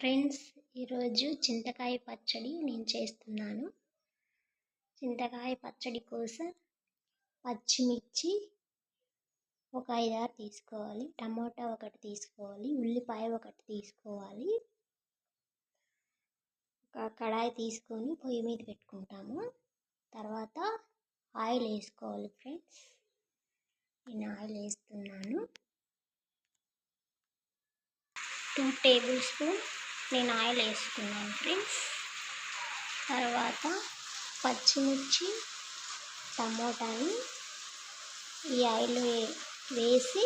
Friends ఈరోజు చింతకాయ పచ్చడి నేను చేస్తున్నాను. చింతకాయ పచ్చడి కోసం పచ్చిమిర్చి ఒక ఐదారు తీసుకోవాలి. టమోటా ఒకటి తీసుకోవాలి. ఉల్లిపాయ ఒకటి తీసుకోవాలి. ఒక కడాయి తీసుకొని పొయ్యి మీద పెట్టుకుంటాము. తర్వాత ఆయిల్ వేసుకోవాలి ఫ్రెండ్స్. నేను ఆయిల్ వేస్తున్నాను. టూ టేబుల్ స్పూన్ నేను ఆయిల్ వేసుకున్నాను ఫ్రెండ్స్. తర్వాత పచ్చిమిర్చి టమోటాని ఈ ఆయిల్ వేసి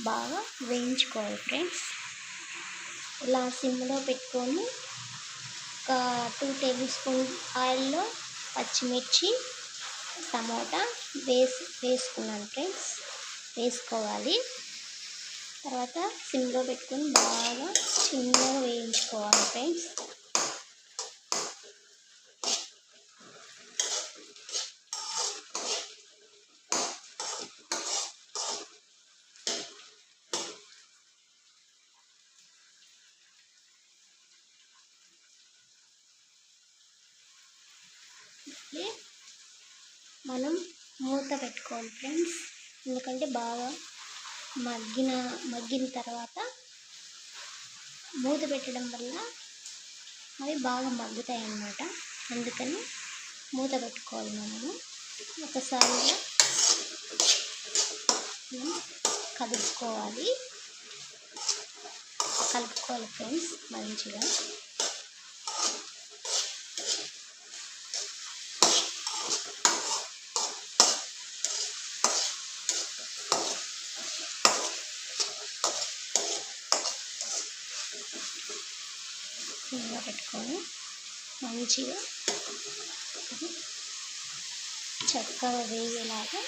బాగా వేయించుకోవాలి ఫ్రెండ్స్. ఇలా సిమ్లో పెట్టుకొని ఒక టూ టేబుల్ స్పూన్ ఆయిల్లో పచ్చిమిర్చి టమోటా వేసి వేసుకున్నాను ఫ్రెండ్స్. వేసుకోవాలి. తర్వాత సిమ్లో పెట్టుకొని బాగా చిన్నగా వేయించుకోవాలి ఫ్రెండ్స్. మనం మూత పెట్టుకోవాలి ఫ్రెండ్స్. ఎందుకంటే బాగా మగ్గిన మగ్గిన తర్వాత మూత పెట్టడం వల్ల అవి బాగా మగ్గుతాయి అన్నమాట అందుకని మూత పెట్టుకోవాలి మనము. ఒకసారి కలుపుకోవాలి కలుపుకోవాలి ఫ్రెండ్స్ మంచిగా. వేసుకొని మంచిగా చక్కగా వేగేలాగా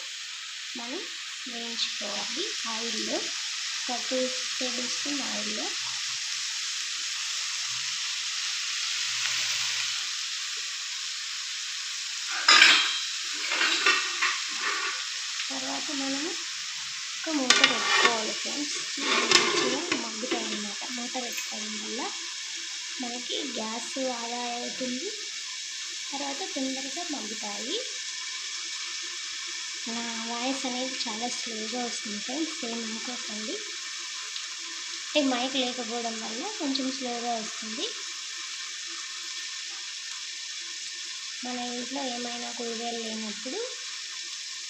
మనం వేయించుకోవాలి. ఆయిల్లో ఒక టూ టేబుల్ స్పూన్ ఆయిల్లో. తర్వాత మనము ఒక మూత పెట్టుకోవాలి ఫ్రెండ్స్. మంచిగా మగ్గుతాయి అన్నమాట. మూత పెట్టుకోవడం వల్ల మనకి గ్యాస్ ఆదా అవుతుంది. తర్వాత తొందరగా మగ్గుతాయి. నా వాయిస్ అనేది చాలా స్లోగా వస్తుంది ఫ్రెండ్స్. సేమ్ అనుకోకండి. అంటే మైక్ లేకపోవడం వల్ల కొంచెం స్లోగా వస్తుంది. మన ఇంట్లో ఏమైనా కూరగాయలు లేనప్పుడు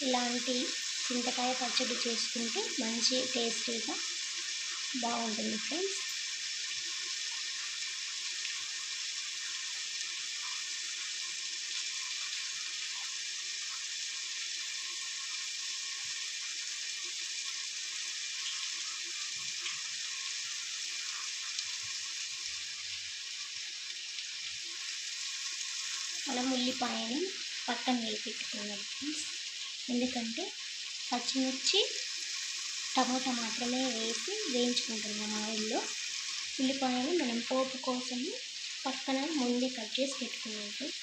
ఇలాంటి చింతకాయ పచ్చడి చేసుకుంటే మంచి టేస్టీగా బాగుంటుంది ఫ్రెండ్స్ మనం ఉల్లిపాయని పక్కన వేసి ఫ్రెండ్స్ ఎందుకంటే పచ్చిమిర్చి టమాటా మాత్రమే వేసి వేయించుకుంటున్నాం ఆయిల్లో. ఉల్లిపాయని మనం పోపు కోసం పక్కన ముందే కట్ చేసి పెట్టుకున్నాం ఫ్రెండ్స్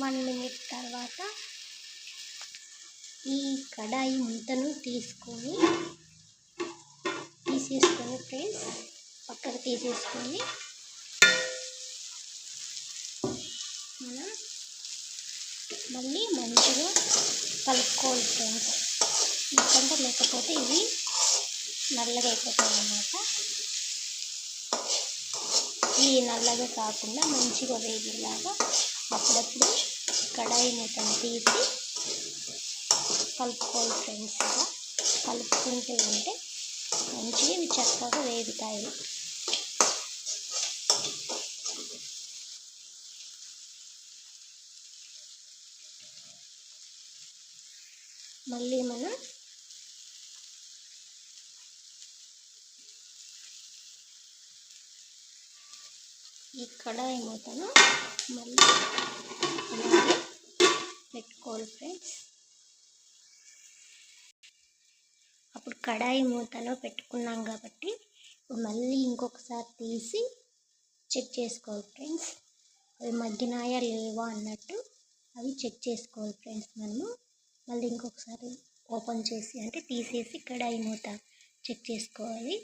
వన్ మినిట్ తర్వాత ఈ కడాయి ముంతను తీసుకొని తీసేసుకొని ఫ్రెండ్స్ పక్కకు తీసేసుకొని మనం మళ్ళీ మంచిగా కలుపుకోవాలి ఫ్రెండ్స్. ఎందుకంటే లేకపోతే ఇవి నల్లగా అయిపోతాయి అన్నమాట. ఈ నల్లగా కాకుండా మంచిగా వేగేలాగా అప్పుడప్పుడు కడాయి మూతను తీసి కలుపుకోవాలి ఫ్రెండ్స్. కలుపుకుంటూ ఉంటే మంచిగా ఇవి చక్కగా వేగుతాయి మళ్ళీ మనం ఈ కడాయి మూతను మళ్ళీ పెట్టుకోవాలి ఫ్రెండ్స్ అప్పుడు కడాయి మూతలో పెట్టుకున్నాం కాబట్టి మళ్ళీ ఇంకొకసారి తీసి చెక్ చేసుకోవాలి ఫ్రెండ్స్. అవి మగ్గినాయా లేవా అన్నట్టు అవి చెక్ చేసుకోవాలి ఫ్రెండ్స్ మనము. మళ్ళీ ఇంకొకసారి ఓపెన్ చేసి అంటే తీసేసి కడాయి మూత చెక్ చేసుకోవాలి.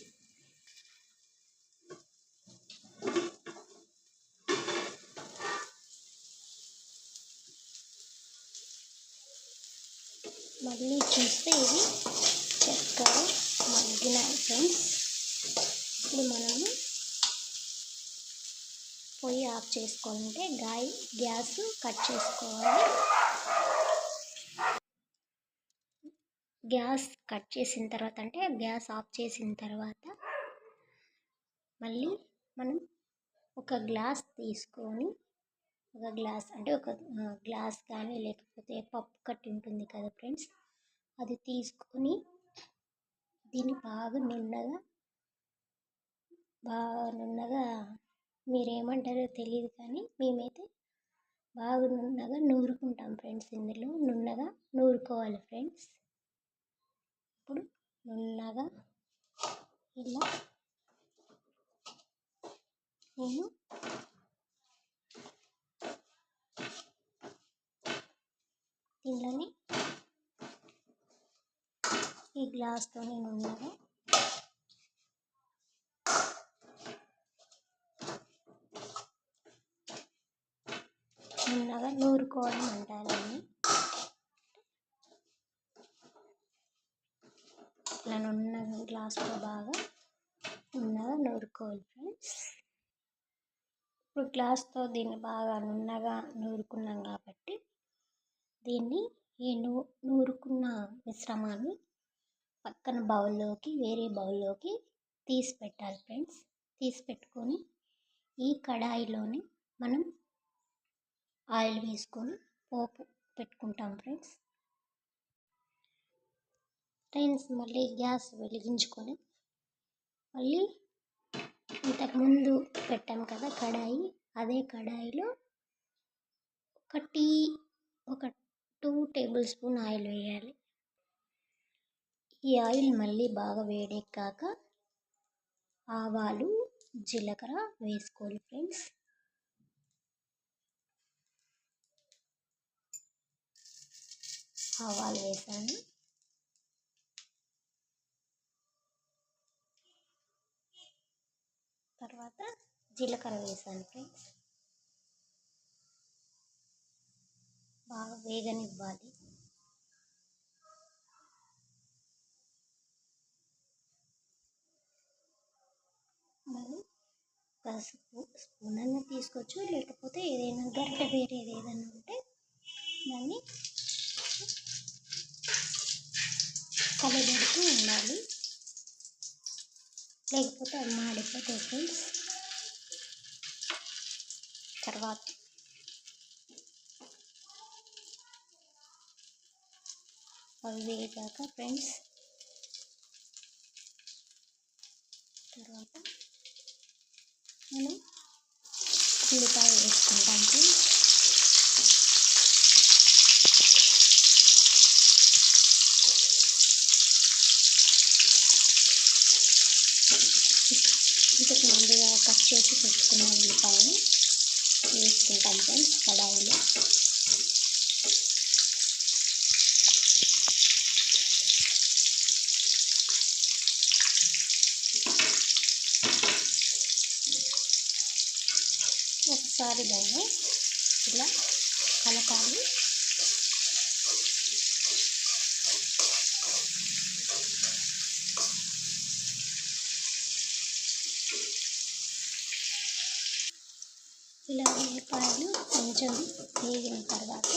మళ్ళీ చూస్తే ఇది చక్కగా మగ్గినాయి ఫ్రెండ్స్ ఇప్పుడు మనము పొయ్యి ఆఫ్ చేసుకోవాలంటే గాయ గ్యాస్ కట్ చేసుకోవాలి. గ్యాస్ కట్ చేసిన తర్వాత అంటే గ్యాస్ ఆఫ్ చేసిన తర్వాత మళ్ళీ మనం ఒక గ్లాస్ తీసుకొని ఒక గ్లాస్ అంటే ఒక గ్లాస్ కానీ లేకపోతే పప్పు కట్టి ఉంటుంది కదా ఫ్రెండ్స్ అది తీసుకొని దీన్ని బాగా నున్నగా బాగా నున్నగా మీరేమంటారో తెలియదు కానీ మేమైతే బాగా నున్నగా నూరుకుంటాం ఫ్రెండ్స్ ఇందులో. నున్నగా నూరుకోవాలి ఫ్రెండ్స్. ఇప్పుడు నున్నగా ఇలా నేను దీనిలోని గ్లాస్తో నేను ఉన్నగా నున్నగా నూరుకోవడం అంటారండి ఇట్లా నున్న గ్లాస్లో బాగా నున్నగా నూరుకోవాలి ఫ్రెండ్స్ ఇప్పుడు గ్లాస్తో దీన్ని బాగా నున్నగా నూరుకున్నాం కాబట్టి దీన్ని ఈ నూ నూరుకున్న మిశ్రమాన్ని పక్కన బౌల్లోకి వేరే బౌల్లోకి తీసి పెట్టాలి ఫ్రెండ్స్. తీసి పెట్టుకొని ఈ కడాయిలోనే మనం ఆయిల్ వేసుకొని పోపు పెట్టుకుంటాం ఫ్రెండ్స్. ఫ్రెండ్స్ మళ్ళీ గ్యాస్ వెలిగించుకొని మళ్ళీ ఇంతకుముందు పెట్టాం కదా కడాయి అదే కడాయిలో ఒక టీ ఒక టూ టేబుల్ స్పూన్ ఆయిల్ వేయాలి. ఈ ఆయిల్ మళ్ళీ బాగా వేడెక్కాక ఆవాలు జీలకర్ర వేసుకోవాలి ఫ్రెండ్స్. ఆవాలు వేసాను. తర్వాత జీలకర్ర వేసాను ఫ్రెండ్స్. బాగా వేగనివ్వాలి. మనం పసుపు స్పూన్ అన్న తీసుకోవచ్చు లేకపోతే ఏదైనా గరిట వేరేది ఏదైనా ఉంటే దాన్ని కలబెడుతూ ఉండాలి. లేకపోతే అది మాడిపోతాయి ఫ్రెండ్స్. తర్వాత అవి వేగాక ఫ్రెండ్స్ ఉల్లిపాయ వేసుకుంటాం ఫ్రెండ్స్ ఇంతకు ముందుగా కట్ చేసి పెట్టుకున్న ఉల్లిపాయని వేసుకుంటాం ఫ్రెండ్స్ కడాయిలో ఒకసారి దాన్ని ఇలా కలపాలి ఇలా ఉల్లిపాయలు కొంచెం వేగిన తర్వాత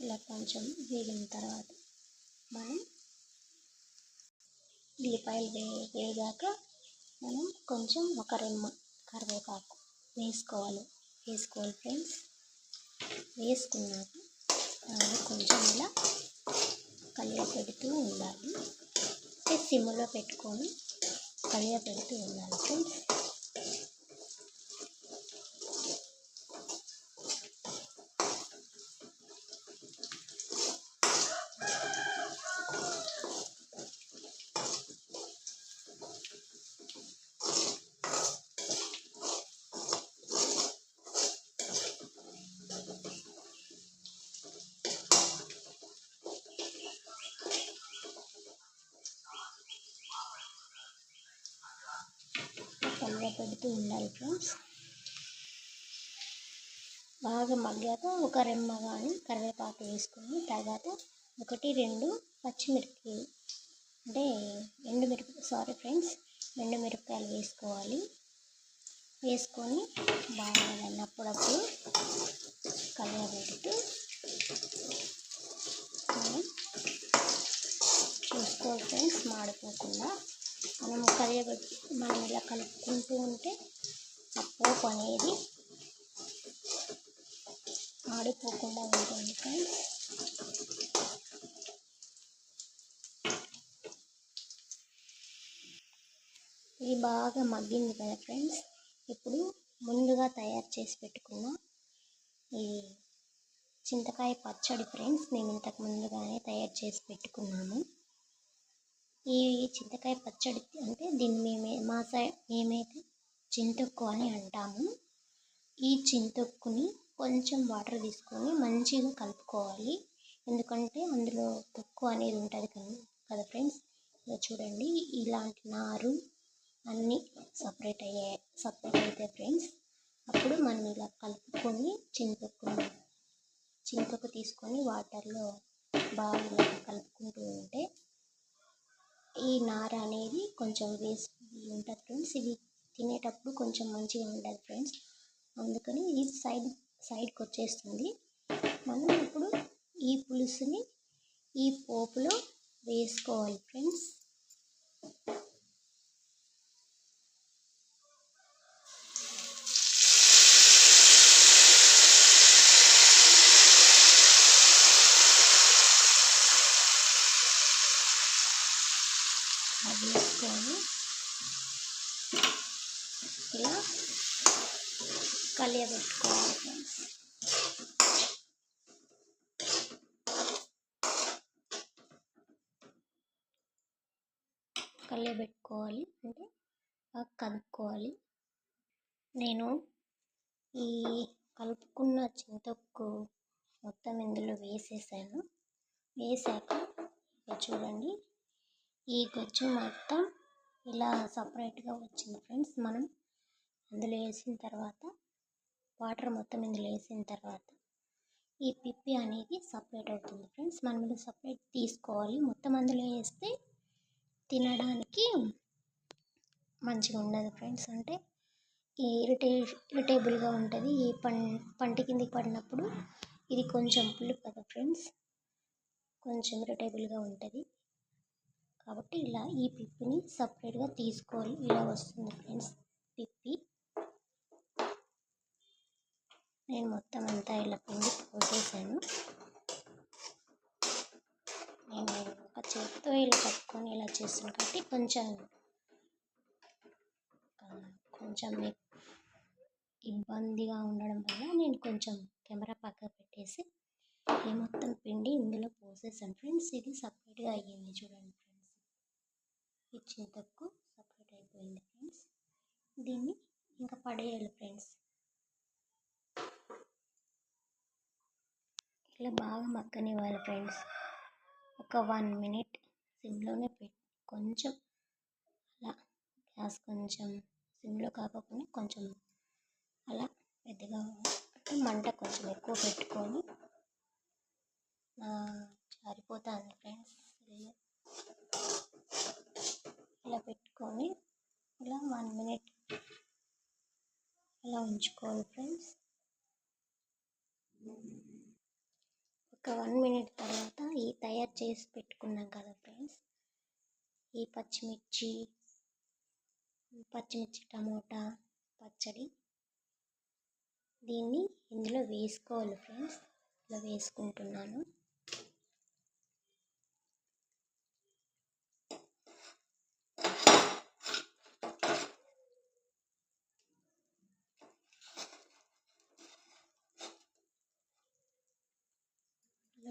ఇలా కొంచెం వేగిన తర్వాత మనం ఉల్లిపాయలు వే వేగాక మనం కొంచెం ఒక రెమ్మ కరివేపాకు వేసుకోవాలి. వేసుకోవాలి ఫ్రెండ్స్. వేసుకున్నాక కొంచెం ఇలా కలియ పెడుతూ ఉండాలి సిమ్లో పెట్టుకొని కలియ పెడుతూ ఉండాలి. ఫ్రెండ్స్ కలవ పెడుతూ ఉండాలి ఫ్రెండ్స్ బాగా మగ్గాక ఒక రెమ్మ కానీ కరివేపాకు వేసుకొని తర్వాత ఒకటి రెండు పచ్చిమిరపకి అంటే ఎండుమిరప సారీ ఫ్రెండ్స్ ఎండుమిరపకాయలు వేసుకోవాలి. వేసుకొని బాగా దాన్ని అప్పుడప్పుడు కలవబెడుతూ చూసుకోవాలి ఫ్రెండ్స్ మాడిపోకుండా. మనం కలయబెట్టి మనం ఇలా కలుపుకుంటూ ఉంటే ఆ పోపు అనేది ఆడిపోకుండా ఉంటుంది ఫ్రెండ్స్ ఇది బాగా మగ్గింది కదా ఫ్రెండ్స్. ఇప్పుడు ముందుగా తయారు చేసి పెట్టుకున్న ఈ చింతకాయ పచ్చడి ఫ్రెండ్స్ మేము ఇంతకు ముందుగానే తయారు చేసి పెట్టుకున్నాము ఈ చింతకాయ పచ్చడి అంటే దీన్ని మేమే మా సైడ్ మేమైతే చింతొక్కు అని అంటాము. ఈ చింతొక్కుని కొంచెం వాటర్ తీసుకొని మంచిగా కలుపుకోవాలి. ఎందుకంటే అందులో తొక్కు అనేది ఉంటుంది కదా కదా ఫ్రెండ్స్? ఇలా చూడండి ఇలాంటి నారు అన్నీ సపరేట్ అయ్యే సపరేట్ అయితే ఫ్రెండ్స్ అప్పుడు మనం ఇలా కలుపుకొని చింతొక్కుని చింతొక్కు తీసుకొని వాటర్లో బాగా కలుపుకుంటూ ఉంటే ఈ నార అనేది కొంచెం వేస్ట్ ఉంటుంది ఫ్రెండ్స్ ఇది తినేటప్పుడు కొంచెం మంచిగా ఉండదు ఫ్రెండ్స్ అందుకని ఇది సైడ్ సైడ్కి వచ్చేస్తుంది. మనం ఇప్పుడు ఈ పులుసుని ఈ పోపులో వేసుకోవాలి ఫ్రెండ్స్ అది వేసుకొని ఇలా కలియబెట్టుకోవాలి ఫ్రెండ్స్ కలియబెట్టుకోవాలి అంటే బాగా కలుపుకోవాలి నేను ఈ కలుపుకున్న చింతొక్కు మొత్తం ఇందులో వేసేసాను. వేసాక చూడండి ఈ గొజ్జు మొత్తం ఇలా సపరేట్గా వచ్చింది ఫ్రెండ్స్. మనం అందులో వేసిన తర్వాత వాటర్ మొత్తం ఇందులో వేసిన తర్వాత ఈ పిప్పి అనేది సపరేట్ అవుతుంది ఫ్రెండ్స్. మనం ఇలా సపరేట్ తీసుకోవాలి. మొత్తం అందులో వేస్తే తినడానికి మంచిగా ఉండదు ఫ్రెండ్స్. అంటే ఇరిటే ఇరిటేబుల్గా ఉంటుంది. ఈ పం పంట కిందకి పడినప్పుడు ఇది కొంచెం పులుపు కదా ఫ్రెండ్స్. కొంచెం ఇరిటేబుల్గా ఉంటుంది. కాబట్టి ఇలా ఈ పిప్పిని సపరేట్గా తీసుకోవాలి. ఇలా వస్తుంది ఫ్రెండ్స్ పిప్పి. నేను మొత్తం అంతా ఇలా పిండి పోసేసాను. నేను ఒక చేతితో ఇలా పట్టుకొని ఇలా చేస్తాను కాబట్టి కొంచెం కొంచెం ఇబ్బందిగా ఉండడం వల్ల నేను కొంచెం కెమెరా పక్క పెట్టేసి ఈ మొత్తం పిండి ఇందులో పోసేసాను. ఫ్రెండ్స్ ఇది సపరేట్గా అయ్యింది చూడండి ఫ్రెండ్స్. ఈ చింతకు సపరేట్ అయిపోయింది ఫ్రెండ్స్. దీన్ని ఇంకా పడేయాలి ఫ్రెండ్స్. ఇలా బాగా మక్కనివ్వాలి ఫ్రెండ్స్. ఒక వన్ మినిట్ సిమ్లోనే పెట్టి కొంచెం అలా గ్యాస్ కొంచెం సిమ్లో కాకుండా కొంచెం అలా పెద్దగా అంటే మంట కొంచెం ఎక్కువ పెట్టుకొని జారిపోతుంది ఫ్రెండ్స్. ఇలా పెట్టుకొని ఇలా వన్ మినిట్ ఇలా ఉంచుకోవాలి ఫ్రెండ్స్. ఒక వన్ మినిట్ తర్వాత ఈ తయారు చేసి పెట్టుకున్నాం కదా ఫ్రెండ్స్ ఈ పచ్చిమిర్చి పచ్చిమిర్చి టమోటా పచ్చడి దీన్ని ఇందులో వేసుకోవాలి ఫ్రెండ్స్. ఇలా వేసుకుంటున్నాను.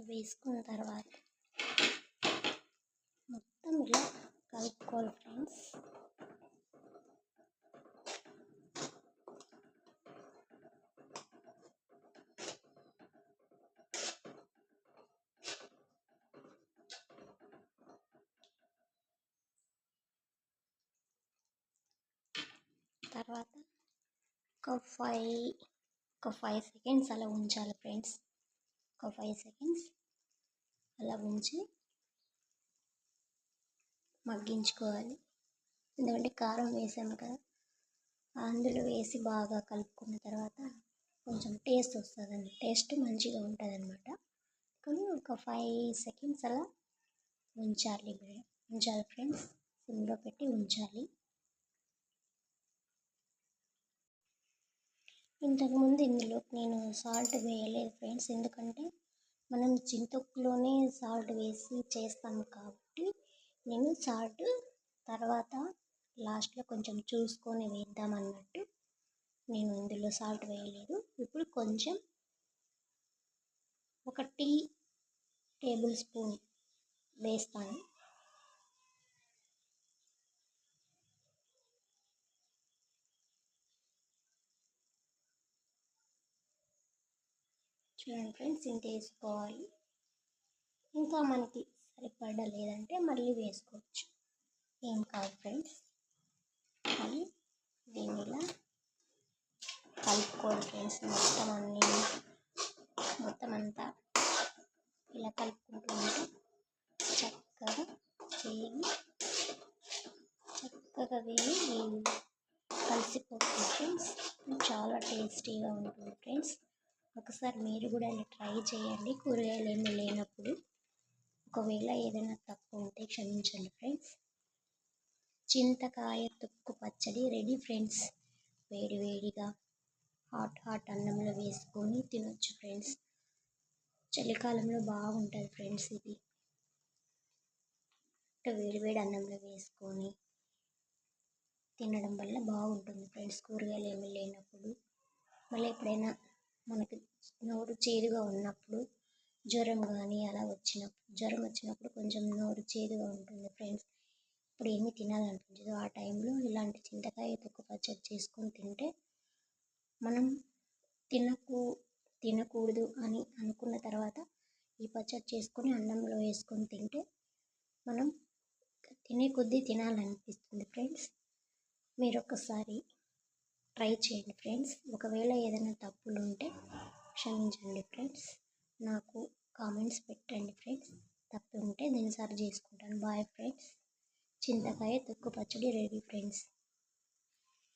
వేసుకున్న తర్వాత మొత్తం ఇలా కలుపుకోవాలి ఫ్రెండ్స్. తర్వాత ఒక ఫైవ్ ఒక ఫైవ్ సెకండ్స్ అలా ఉంచాలి ఫ్రెండ్స్. ఒక ఫైవ్ సెకండ్స్ అలా ఉంచి మగ్గించుకోవాలి. ఎందుకంటే కారం వేసాము కదా అందులో వేసి బాగా కలుపుకున్న తర్వాత కొంచెం టేస్ట్ వస్తుందండి. టేస్ట్ మంచిగా ఉంటుంది అనమాట కానీ ఒక ఫైవ్ సెకండ్స్ అలా ఉంచాలి. ఉంచాలి ఫ్రెండ్స్ సిమ్లో పెట్టి ఉంచాలి. ఇంతకుముందు ఇందులో నేను సాల్ట్ వేయలేదు ఫ్రెండ్స్ ఎందుకంటే మనం చింతకులోనే సాల్ట్ వేసి చేస్తాము కాబట్టి నేను సాల్ట్ తర్వాత లాస్ట్లో కొంచెం చూసుకొని వేద్దాం అన్నట్టు నేను ఇందులో సాల్ట్ వేయలేదు. ఇప్పుడు కొంచెం ఒక టీ టేబుల్ స్పూన్ వేస్తాను. చూడండి ఫ్రెండ్స్ ఇంత వేసుకోవాలి ఇంకా మనకి సరిపడ లేదంటే మళ్ళీ వేసుకోవచ్చు. ఏం కాదు ఫ్రెండ్స్ అని దీన్ని ఇలా కలుపుకోవాలి ఫ్రెండ్స్ మొత్తం అన్ని మొత్తం అంతా ఇలా కలుపుకుంటూ ఉంటే చక్కగా వేగి చక్కగా వేగి కలిసిపోతుంది ఫ్రెండ్స్ చాలా టేస్టీగా ఉంటుంది ఫ్రెండ్స్ ఒకసారి మీరు కూడా ఇలా ట్రై చేయండి. కూరగాయలు ఏమి లేనప్పుడు. ఒకవేళ ఏదైనా తక్కువ ఉంటే క్షమించండి ఫ్రెండ్స్. చింతకాయ తొక్కు పచ్చడి రెడీ ఫ్రెండ్స్. వేడి వేడిగా హాట్ హాట్ అన్నంలో వేసుకొని తినొచ్చు ఫ్రెండ్స్. చలికాలంలో బాగుంటుంది ఫ్రెండ్స్ ఇది. వేడి వేడి అన్నంలో వేసుకొని తినడం వల్ల బాగుంటుంది ఫ్రెండ్స్. కూరగాయలు ఏమీ లేనప్పుడు. మళ్ళీ ఎప్పుడైనా మనకి నోరు చేదుగా ఉన్నప్పుడు జ్వరం కానీ అలా వచ్చినప్పుడు జ్వరం వచ్చినప్పుడు కొంచెం నోరు చేదుగా ఉంటుంది ఫ్రెండ్స్ ఇప్పుడు ఏమీ తినాలనిపించదు. ఆ టైంలో ఇలాంటి చింతకాయ తొక్క పచ్చడి చేసుకొని తింటే మనం తినకు తినకూడదు అని అనుకున్న తర్వాత ఈ పచ్చడి చేసుకొని అన్నంలో వేసుకొని తింటే మనం తినే కొద్దీ తినాలనిపిస్తుంది ఫ్రెండ్స్ మీరు ఒకసారి ట్రై చేయండి ఫ్రెండ్స్. ఒకవేళ ఏదైనా తప్పులు ఉంటే క్షమించండి ఫ్రెండ్స్. నాకు కామెంట్స్ పెట్టండి ఫ్రెండ్స్. తప్పు ఉంటే నేను సరి చేసుకుంటాను. Bye friends. చింతకాయ తొక్కు పచ్చడి రెడీ ఫ్రెండ్స్.